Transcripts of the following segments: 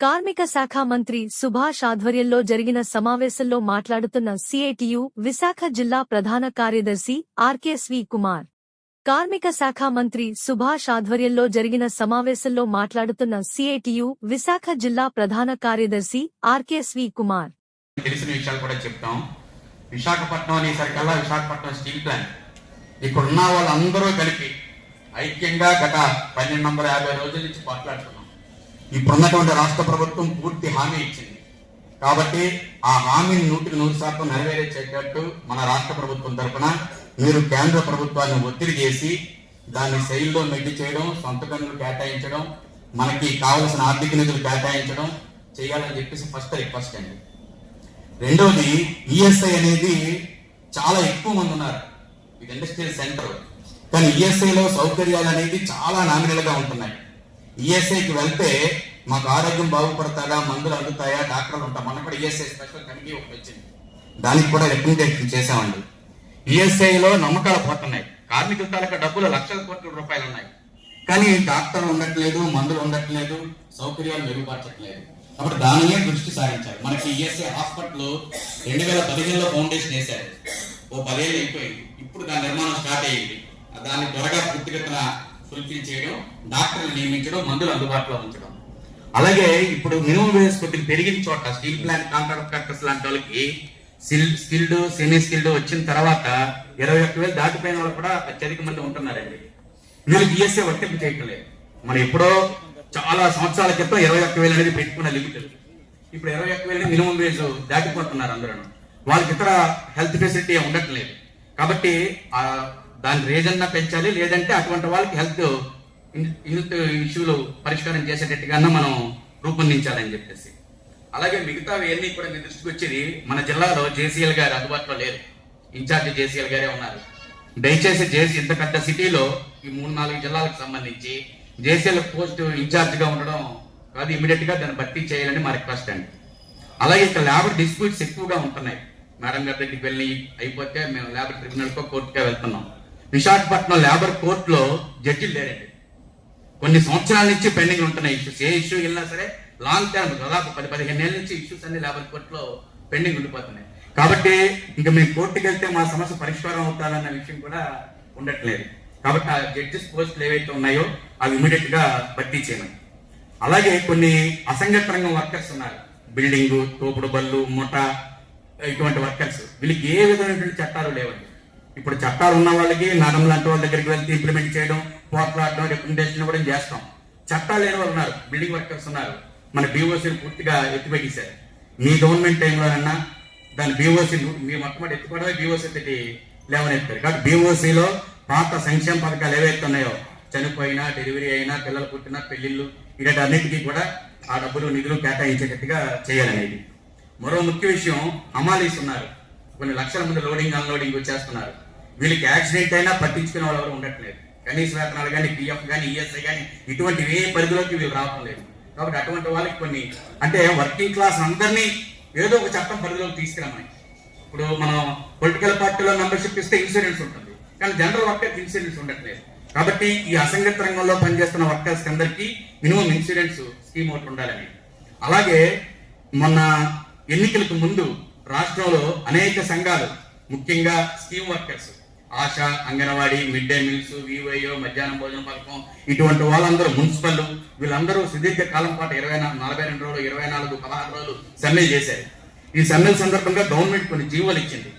కార్మిక శాఖ మంత్రి సుభాష్ ఆధ్వర్యంలో జరిగిన సమావేశంలో మాట్లాడుతున్న సిఐటియు విశాఖ జిల్లా ప్రధాన కార్యదర్శి ఆర్కేస్వి కుమార్. కార్మిక శాఖ మంత్రి సుభాష్ ఆధ్వర్యంలో జరిగిన సమావేశంలో మాట్లాడుతున్న సిఐటియు విశాఖ జిల్లా ప్రధాన కార్యదర్శి ఆర్కేస్వి కుమార్. తెలిసిన విషయాలు కూడా చెప్తాం. విశాఖపట్నం అనేసరికల్లా విశాఖపట్నం స్టీల్ ప్లాంట్. ఇక్కడ ఉన్న వాళ్ళందరూ కలిపి ఐక్యంగా గత పన్నెండు వందల యాభై రోజుల నుంచి మాట్లాడుతున్నాం. ఇప్పుడున్నటువంటి రాష్ట్ర ప్రభుత్వం పూర్తి హామీ ఇచ్చింది. కాబట్టి ఆ హామీని నూటికి నూరు శాతం నెరవేర్చేటట్టు మన రాష్ట్ర ప్రభుత్వం తరఫున మీరు కేంద్ర ప్రభుత్వాన్ని ఒత్తిడి చేసి దాన్ని శైలిలో మెడ్డి చేయడం సొంత గనులు కేటాయించడం మనకి కావలసిన ఆర్థిక నిధులు కేటాయించడం చేయాలని చెప్పేసి ఫస్ట్ రిక్వెస్ట్ అండి. రెండవది ఈఎస్ఐ అనేది చాలా ఎక్కువ మంది ఉన్నారు. ఇది ఇండస్ట్రియల్ సెంటర్ కానీ ఈఎస్ఐలో సౌకర్యాలు అనేది చాలా నామినల్గా ఉంటున్నాయి. ఈఎస్ఐకి వెళ్తే మాకు ఆరోగ్యం బాగుపడతాడా మందులు అందుతాయా డాక్టర్లు ఉంటాం మన కూడా ఈఎస్ఐ స్పెషల్ కమిటీ ఒకటి వచ్చింది. దానికి కూడా రికమెండేషన్ చేసామండి ఈఎస్ఐలో నమ్మకాలు పోతున్నాయి. కార్మికుల తాలూకా డబ్బులు లక్షల కోట్ల రూపాయలు ఉన్నాయి. కానీ డాక్టర్లు ఉండట్లేదు మందులు ఉండట్లేదు సౌకర్యాలు మెరుగుపరచట్లేదు. కాబట్టి దానినే దృష్టి సారించారు మనకి ఈఎస్ఐ హాస్పిటల్ రెండు వేల పదిహేనులో ఫౌండేషన్ వేశారు. ఓ పదేళ్ళు అయిపోయింది. ఇప్పుడు దాని నిర్మాణం స్టార్ట్ అయ్యింది. దాన్ని త్వరగా పూర్తిగతన ఫుల్ఫిల్ చేయడం డాక్టర్లు నియమించడం మందులు అందుబాటులో ఉంచడం. అలాగే ఇప్పుడు మినిమం వేజ్ కొద్దిగా పెరిగిన చోట స్టీల్ ప్లాంట్ కాంట్రాక్టర్స్ లాంటి వాళ్ళకి స్కిల్ స్కిల్డ్ సెమీ స్కిల్డ్ వచ్చిన తర్వాత ఇరవై ఒక్క వేలు దాటిపోయిన వాళ్ళు కూడా అత్యధిక మంది ఉంటున్నారండి. వీళ్ళు బిఎస్ఏ వర్తింపు చేయటం లేదు మనం ఎప్పుడో చాలా సంవత్సరాల క్రితం ఇరవై ఒక్క వేలు అనేది పెట్టుకున్న లిమిట్. ఇప్పుడు ఇరవై ఒక్క వేలు మినిమం వేజ్ దాటిపోతున్నారు అందరూ. వాళ్ళకి ఇతర హెల్త్ ఫెసిలిటీ ఉండట్లేదు. కాబట్టి దాని రేజన్న పెంచాలి. లేదంటే అటువంటి వాళ్ళకి హెల్త్ హెల్త్ ఇష్యూలు పరిష్కారం చేసేటట్టుగా మనం రూపొందించాలని చెప్పేసి. అలాగే మిగతా అన్ని కూడా మీ దృష్టికి వచ్చేది మన జిల్లాలో జేసీఎల్ గారు అందుబాటులో లేరు. ఇన్ఛార్జ్ జేసీఎల్ గారే ఉన్నారు. దయచేసి జేసీ ఇంత పెద్ద సిటీలో ఈ మూడు నాలుగు జిల్లాలకు సంబంధించి జేసీఎల్ పోస్ట్ ఇన్ఛార్జ్గా ఉండడం కాదు ఇమీడియట్గా దాన్ని భర్తీ చేయాలని మా రిక్వెస్ట్ అండి. అలాగే ఇక్కడ లేబర్ డిస్ప్యూట్స్ ఎక్కువగా ఉంటున్నాయి. మేడం గారి దగ్గరికి వెళ్ళి అయిపోతే మేము లేబర్ ట్రిబ్యునల్కో కోర్టుగా వెళ్తున్నాం. విశాఖపట్నం లేబర్ కోర్టులో జడ్జిలు లేరండి. కొన్ని సంవత్సరాల నుంచి పెండింగ్ ఉంటున్నాయి ఇష్యూస్. ఏ ఇష్యూ వెళ్ళినా సరే లాంగ్ టర్మ్ దాదాపు పది పదిహేను ఏళ్ళ నుంచి ఇష్యూస్ అన్ని లేబర్ కోర్టులో పెండింగ్ ఉండిపోతున్నాయి. కాబట్టి ఇంకా మేము కోర్టుకి వెళ్తే మా సమస్య పరిష్కారం అవుతాదన్న విషయం కూడా ఉండట్లేదు. కాబట్టి ఆ జడ్జెస్ పోస్టులు ఏవైతే ఉన్నాయో అవి ఇమీడియట్గా భర్తీ చేయమని. అలాగే కొన్ని అసంఘటిత రంగం వర్కర్స్ ఉన్నారు. బిల్డింగ్ తోపుడు బళ్ళు ముఠ ఇటువంటి వర్కర్స్. వీళ్ళకి ఏ విధమైనటువంటి చట్టాలు లేవండి. ఇప్పుడు చట్టాలు ఉన్న వాళ్ళకి మేడం లాంటి వాళ్ళ దగ్గరికి వెళ్తే ఇంప్లిమెంట్ చేయడం పోట్లాడడం రిప్రజెంటేషన్ ఇవ్వడం చేస్తాం. చట్టాలు లేని వాళ్ళు ఉన్నారు. బిల్డింగ్ వర్కర్స్ ఉన్నారు. మన బీఓసీని పూర్తిగా ఎత్తిపెట్టేశారు. మీ గవర్నమెంట్ టైంలోనన్నా దాని బీఓసీ మీ మొట్టమొదటి ఎత్తుకోవడమే బీఓసీ తోటి లేవనెత్తారు. కాబట్టి బీఓసీలో పాత సంక్షేమ పథకాలు ఏవైతే ఉన్నాయో చనిపోయినా డెలివరీ అయినా పిల్లలు పుట్టినా పెళ్ళిళ్ళు ఇలాంటి అన్నిటికీ కూడా ఆ డబ్బులు నిధులు కేటాయించేటట్టుగా చేయాలనేది. మరో ముఖ్య విషయం హమాలీస్ ఉన్నారు. కొన్ని లక్షల మంది లోడింగ్ అన్లోడింగ్ చేస్తున్నారు వీళ్ళకి యాక్సిడెంట్ అయినా పట్టించుకునే వాళ్ళు ఎవరు ఉండట్లేదు. కనీస వేతనాలు కానీ పిఎఫ్ కానీ ఈఎస్ఐ కానీ ఇటువంటి ఏ పరిధిలోకి వీళ్ళు రావడం లేదు. కాబట్టి అటువంటి వాళ్ళకి కొన్ని అంటే వర్కింగ్ క్లాస్ అందరినీ ఏదో ఒక చట్టం పరిధిలోకి తీసుకురామని. ఇప్పుడు మనం పొలిటికల్ పార్టీలో మెంబర్షిప్ ఇస్తే ఇన్సూరెన్స్ ఉంటుంది. కానీ జనరల్ వర్కర్ ఇన్సూరెన్స్ ఉండట్లేదు. కాబట్టి ఈ అసంఘటిత రంగంలో పనిచేస్తున్న వర్కర్స్ అందరికీ మినిమం ఇన్సూరెన్స్ స్కీమ్ ఒకటి ఉండాలని. అలాగే మొన్న ఎన్నికలకు ముందు రాష్ట్రంలో అనేక సంఘాలు ముఖ్యంగా scheme workers ASHA anganwadi mid day meals వివైఓ మధ్యాహ్నం భోజన పథకం ఇటువంటి వాళ్ళందరూ మున్సిపల్ వీళ్ళందరూ సుదీర్ఘ కాలం పాటు ఇరవై నాలుగు నలభై రెండు రోజులు ఇరవై నాలుగు పదహారు రోజులు సమ్మెలు చేశారు. ఈ సమ్మెల సందర్భంగా గవర్నమెంట్ కొన్ని జీవోలు ఇచ్చింది.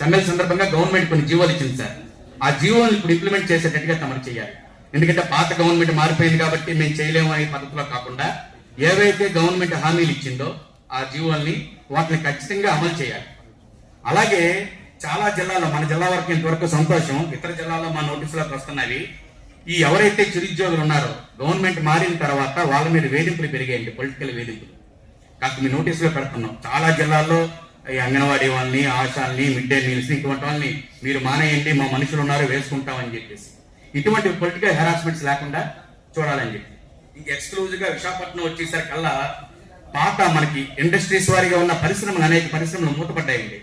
సమ్మెల సందర్భంగా గవర్నమెంట్ కొన్ని జీవోలు ఇచ్చింది సార్. ఆ జీవోలు ఇప్పుడు ఇంప్లిమెంట్ చేసేటట్టుగా తమరు చేయాలి. ఎందుకంటే పాత గవర్నమెంట్ మారిపోయింది కాబట్టి మేము చేయలేము అనే పద్ధతిలో కాకుండా ఏవైతే గవర్నమెంట్ హామీలు ఇచ్చిందో ఆ జీవోల్ని వాటిని ఖచ్చితంగా అమలు చేయాలి. అలాగే చాలా జిల్లాలో మన జిల్లా వరకు ఇంతవరకు సంతోషం ఇతర జిల్లాల్లో మా నోటీసులకు వస్తున్నవి. ఈ ఎవరైతే చిరుద్యోగులు ఉన్నారో గవర్నమెంట్ మారిన తర్వాత వాళ్ళ మీద వేధింపులు పెరిగాయండి పొలిటికల్ వేధింపులు. కాస్త మీ నోటీసులో పెడుతున్నాం. చాలా జిల్లాల్లో ఈ అంగన్వాడీ వాళ్ళని ఆశాలని మిడ్ డే మీల్స్ ఇటువంటి వాళ్ళని మీరు మానేయండి మా మనుషులు ఉన్నారు వేసుకుంటామని చెప్పేసి. ఇటువంటి పొలిటికల్ హెరాస్మెంట్స్ లేకుండా చూడాలని చెప్పి. ఇంక ఎక్స్క్లూజివ్గా విశాఖపట్నం వచ్చేసరికల్లా పాత మనకి ఇండస్ట్రీస్ వారిగా ఉన్న పరిశ్రమలు అనేక పరిశ్రమలు మూతపడ్డాయండి.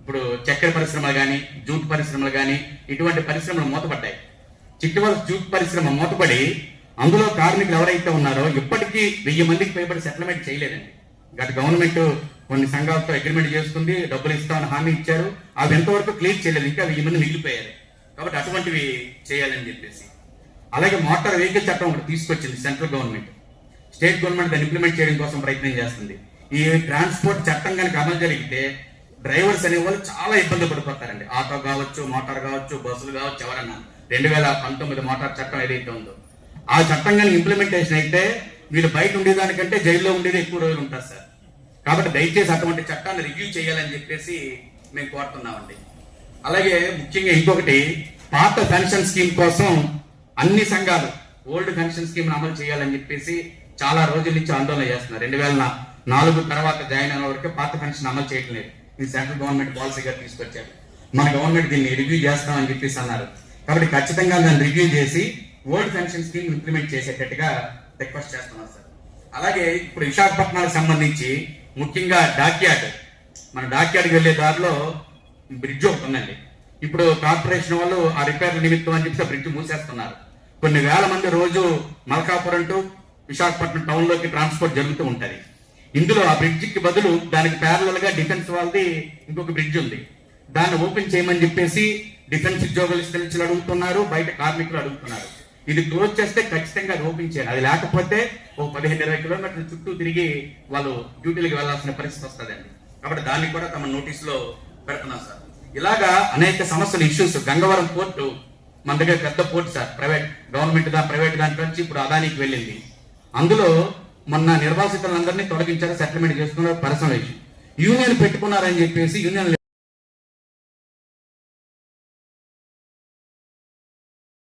ఇప్పుడు చక్కెర పరిశ్రమలు కానీ జూట్ పరిశ్రమలు కానీ ఇటువంటి పరిశ్రమలు మూతపడ్డాయి. చిట్టువల జూట్ పరిశ్రమ మూతపడి అందులో కార్మికులు ఎవరైతే ఉన్నారో ఇప్పటికీ వెయ్యి మందికి పైబడి సెటిల్మెంట్ చేయలేదండి. గత గవర్నమెంట్ కొన్ని సంఘాలతో అగ్రిమెంట్ చేసుకుంది డబ్బులు ఇస్తామని హామీ ఇచ్చారు. అవి ఎంతవరకు క్లియర్ చేయలేదు ఇంకా వెయ్యి మంది మిగిలిపోయారు. కాబట్టి అటువంటివి చేయాలని చెప్పేసి. అలాగే మోటార్ వెహికల్ చట్టం ఒకటి తీసుకొచ్చింది సెంట్రల్ గవర్నమెంట్. స్టేట్ గవర్నమెంట్ దాన్ని ఇంప్లిమెంట్ చేయడం కోసం ప్రయత్నం చేస్తుంది. ఈ ట్రాన్స్పోర్ట్ చట్టం కనుక అమలు జరిగితే డ్రైవర్స్ అనే వాళ్ళు చాలా ఇబ్బంది పడిపోతారండి. ఆటో కావచ్చు మోటార్ కావచ్చు బస్సులు కావచ్చు ఎవరన్నా. రెండు వేల పంతొమ్మిది మోటార్ చట్టం ఏదైతే ఉందో. ఆ చట్టం కానీ ఇంప్లిమెంటేషన్ అయితే వీళ్ళు బయట ఉండేదానికంటే జైల్లో ఉండేది ఎక్కువ రోజులు ఉంటారు సార్. కాబట్టి దయచేసి అటువంటి చట్టాన్ని రివ్యూ చేయాలని చెప్పేసి మేము కోరుతున్నామండి. అలాగే ముఖ్యంగా ఇంకొకటి పాత పెన్షన్ స్కీమ్ కోసం అన్ని సంఘాలు ఓల్డ్ పెన్షన్ స్కీమ్ అమలు చేయాలని చెప్పేసి చాలా రోజుల నుంచి ఆందోళన చేస్తున్నారు. రెండు వేల నాలుగు తర్వాత జాయిన్ అయిన వరకు పాత పెన్షన్ అమలు చేయడం లేదు. ఇది సెంట్రల్ గవర్నమెంట్ పాలసీగా తీసుకొచ్చారు. మన గవర్నమెంట్ దీన్ని రివ్యూ చేస్తామని చెప్పేసి అన్నారు. కాబట్టి ఖచ్చితంగా దాన్ని రివ్యూ చేసి ఓల్డ్ పెన్షన్ స్కీమ్ ఇంప్లిమెంట్ చేసేటట్టుగా రిక్వెస్ట్ చేస్తున్నాను సార్. అలాగే ఇప్పుడు విశాఖపట్నానికి సంబంధించి ముఖ్యంగా డాక్యార్డ్. మన డాక్యార్డ్కి వెళ్ళే దారిలో బ్రిడ్జ్ ఒకటి ఉందండి. ఇప్పుడు కార్పొరేషన్ వాళ్ళు ఆ రిపేర్ల నిమిత్తం అని చెప్పి బ్రిడ్జ్ మూసేస్తున్నారు. కొన్ని వేల మంది రోజు మల్కాపురం టు విశాఖపట్నం టౌన్లోకి ట్రాన్స్పోర్ట్ జరుగుతూ ఉంటుంది. ఇందులో ఆ బ్రిడ్జికి బదులు దానికి ప్యారలల్గా డిఫెన్స్ వాళ్ళది ఇంకొక బ్రిడ్జ్ ఉంది. దాన్ని ఓపెన్ చేయమని చెప్పేసి డిఫెన్స్ ఉద్యోగులు స్టెల్స్లు అడుగుతున్నారు బయట కార్మికులు అడుగుతున్నారు. ఇది క్లోజ్ చేస్తే ఖచ్చితంగా అది ఓపెన్ చేయాలి. అది లేకపోతే ఒక పదిహేను ఇరవై కిలోమీటర్ల చుట్టూ తిరిగి వాళ్ళు డ్యూటీలకు వెళ్ళాల్సిన పరిస్థితి వస్తుందండి కాబట్టి దాన్ని కూడా తమ నోటీసులో పెడుతున్నాం సార్. ఇలాగా అనేక సమస్యలు ఇష్యూస్ గంగవరం పోర్టు మన దగ్గర పెద్ద పోర్టు సార్ ప్రైవేట్ గవర్నమెంట్ దా ప్రైవేట్ దాంట్లో నుంచి ఇప్పుడు అదానికి వెళ్ళింది. అందులో మొన్న నిర్వాసితులందరినీ తొలగించారు సెటిల్మెంట్ చేసుకున్నారు పర్సనల్ ఇష్యూ యూనియన్ పెట్టుకున్నారని చెప్పేసి యూనియన్